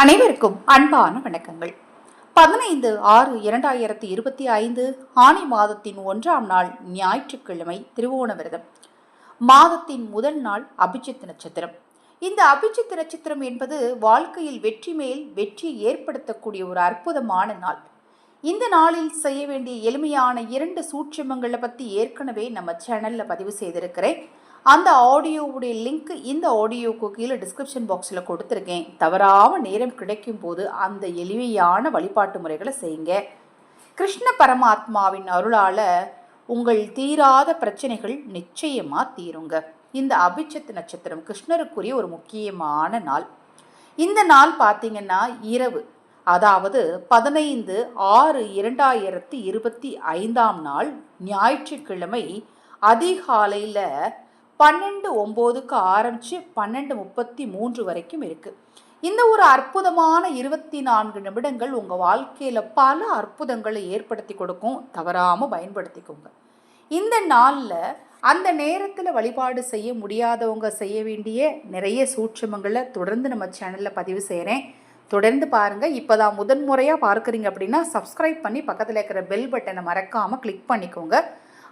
அனைவருக்கும் அன்பான வணக்கங்கள். பதினைந்து ஆறு இரண்டாயிரத்தி இருபத்தி ஐந்து ஆணி மாதத்தின் ஒன்றாம் நாள் ஞாயிற்றுக்கிழமை திருவோண விரதம். மாதத்தின் முதல் நாள் அபிஜித் நட்சத்திரம். இந்த அபிஜித் நட்சத்திரம் என்பது வாழ்க்கையில் வெற்றி மேல் வெற்றி ஏற்படுத்தக்கூடிய ஒரு அற்புதமான நாள். இந்த நாளில் செய்ய வேண்டிய எளிமையான இரண்டு சூட்சமங்களை பற்றி ஏற்கனவே நம்ம சேனலில் பதிவு செய்திருக்கிறேன். அந்த ஆடியோவுடைய லிங்க் இந்த ஆடியோக்கு கீழே டிஸ்கிரிப்ஷன் பாக்ஸில் கொடுத்துருக்கேன். தவறாமல் நேரம் கிடைக்கும் போது அந்த எளிமையான வழிபாட்டு முறைகளை செய்யுங்க. கிருஷ்ண பரமாத்மாவின் அருளால் உங்கள் தீராத பிரச்சனைகள் நிச்சயமாக தீருங்க. இந்த அபிச்சத் நட்சத்திரம் கிருஷ்ணருக்குரிய ஒரு முக்கியமான நாள். இந்த நாள் பார்த்தீங்கன்னா இரவு. அதாவது பதினைந்து ஆறு இரண்டாயிரத்தி இருபத்தி ஐந்தாம் நாள் ஞாயிற்றுக்கிழமை அதிகாலையில் பன்னெண்டு ஒம்போதுக்கு ஆரம்பித்து பன்னெண்டு முப்பத்தி மூன்று வரைக்கும் இருக்குது இந்த ஒரு அற்புதமான இருபத்தி நான்கு நிமிடங்கள் உங்கள் வாழ்க்கையில் பல அற்புதங்களை ஏற்படுத்தி கொடுக்கும். தவறாமல் பயன்படுத்திக்கோங்க. இந்த நாளில் அந்த நேரத்தில் வழிபாடு செய்ய முடியாதவங்க செய்ய வேண்டிய நிறைய சூட்சமங்களை தொடர்ந்து நம்ம சேனலில் பதிவு செய்கிறேன் தொடர்ந்து பாருங்கள் இப்போ தான் முதன்முறையாக பார்க்குறீங்க அப்படின்னா சப்ஸ்கிரைப் பண்ணி பக்கத்தில் இருக்கிற பெல் பட்டனை மறக்காமல் கிளிக் பண்ணிக்கோங்க.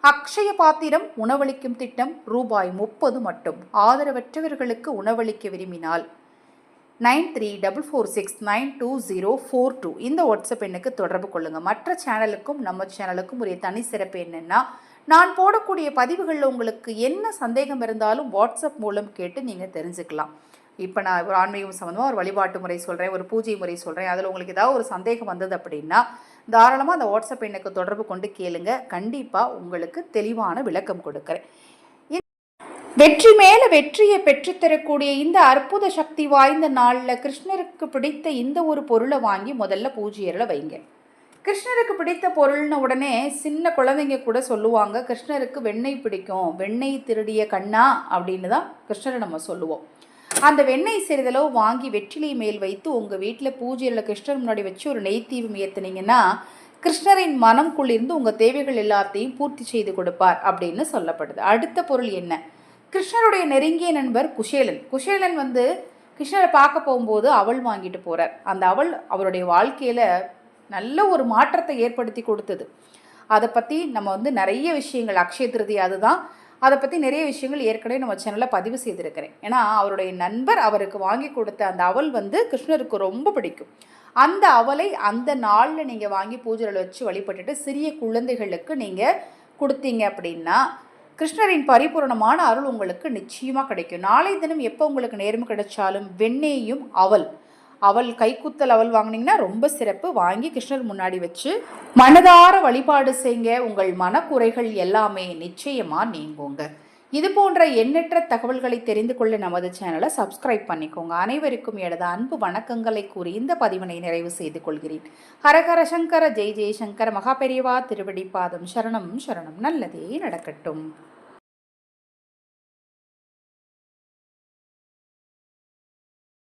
அக்ஷய பாத்திரம் உணவளிக்கும் திட்டம் ரூபாய் முப்பது மட்டும். ஆதரவற்றவர்களுக்கு உணவளிக்க விரும்பினால் nine three double four six nine two zero four two. இந்த வாட்ஸ்அப் எண்ணுக்கு தொடர்பு கொள்ளுங்கள் மற்ற சேனலுக்கும் நம்ம சேனலுக்கும் உரிய தனி சிறப்பு என்னென்னா நான் போடக்கூடிய பதிவுகளில் உங்களுக்கு என்ன சந்தேகம் இருந்தாலும் வாட்ஸ்அப் மூலம் கேட்டு நீங்கள் தெரிஞ்சுக்கலாம். இப்போ நான் ஒரு ஆன்மீகம் சம்மந்தமாக ஒரு வழிபாட்டு முறை சொல்கிறேன் ஒரு பூஜை முறை சொல்கிறேன் அதில் உங்களுக்கு ஏதாவது ஒரு சந்தேகம் வந்தது அப்படின்னா தாராளமாக அந்த வாட்ஸ்அப் எண்ணுக்கு தொடர்பு கொண்டு கேளுங்க. கண்டிப்பாக உங்களுக்கு தெளிவான விளக்கம் கொடுக்குறேன். வெற்றி மேல வெற்றியை பெற்றுத்தரக்கூடிய இந்த அற்புத சக்தி வாய்ந்த நாளில் கிருஷ்ணருக்கு பிடித்த இந்த ஒரு பொருளை வாங்கி முதல்ல பூஜையரில் வைங்க. கிருஷ்ணருக்கு பிடித்த பொருள்னு உடனே சின்ன குழந்தைங்க கூட சொல்லுவாங்க கிருஷ்ணருக்கு வெண்ணெய் பிடிக்கும் வெண்ணெய் திருடிய கண்ணா அப்படின்னு தான் கிருஷ்ணரை நம்ம சொல்லுவோம். அந்த வெண்ணெய் சிறிதளவு வாங்கி வெற்றிலை மேல் வைத்து உங்கள் வீட்டில் பூஜையில் கிருஷ்ணர் முன்னாடி வச்சு ஒரு நெய் ஏற்றுனீங்கன்னா கிருஷ்ணரின் மனம் குளிர்ந்து உங்கள் தேவைகள் எல்லாத்தையும் பூர்த்தி செய்து கொடுப்பார் அப்படின்னு சொல்லப்படுது. அடுத்த பொருள் என்ன? கிருஷ்ணருடைய நெருங்கிய நண்பர் குஷேலன். குஷேலன் வந்து கிருஷ்ணரை பார்க்க போகும்போது அவள் வாங்கிட்டு போகிறார் அந்த அவள் அவருடைய வாழ்க்கையில் நல்ல ஒரு மாற்றத்தை ஏற்படுத்தி கொடுத்தது. அதை பற்றி நம்ம வந்து நிறைய விஷயங்கள் அக்ஷய திருதி அதுதான். அதை பற்றி நிறைய விஷயங்கள் ஏற்கனவே நம்ம சேனலில் பதிவு செய்திருக்கிறேன். ஏன்னா அவருடைய நண்பர் அவருக்கு வாங்கி கொடுத்த அந்த அவல் வந்து கிருஷ்ணருக்கு ரொம்ப பிடிக்கும். அந்த அவலை அந்த நாளில் நீங்கள் வாங்கி பூஜைகள் வச்சு வழிபட்டுட்டு சிறிய குழந்தைகளுக்கு நீங்கள் கொடுத்தீங்க அப்படின்னா கிருஷ்ணரின் பரிபூரணமான அருள் உங்களுக்கு நிச்சயமாக கிடைக்கும். நாளை தினம் எப்போ உங்களுக்கு நேரம் கிடைச்சாலும் வெண்ணெயும் அவல். அவள் கைக்குத்தல் அவள் வாங்கினீங்கன்னா ரொம்ப சிறப்பு. வாங்கி கிருஷ்ணர் முன்னாடி வச்சு மனதார வழிபாடு செய்யுங்க உங்கள் மனக்குறைகள் எல்லாமே நிச்சயமாக நீங்குங்க. இது போன்ற எண்ணற்ற தகவல்களை தெரிந்து கொள்ள நமது சேனலை சப்ஸ்கிரைப் பண்ணிக்கோங்க. அனைவருக்கும் எனது அன்பு வணக்கங்களை கூறி இந்த பதிவினை நிறைவு செய்து கொள்கிறேன். ஹரஹர சங்கர ஜெய் ஜெய்சங்கர் மகாபெரிவா திருவடி பாதம் சரணம் சரணம். நல்லதே நடக்கட்டும்.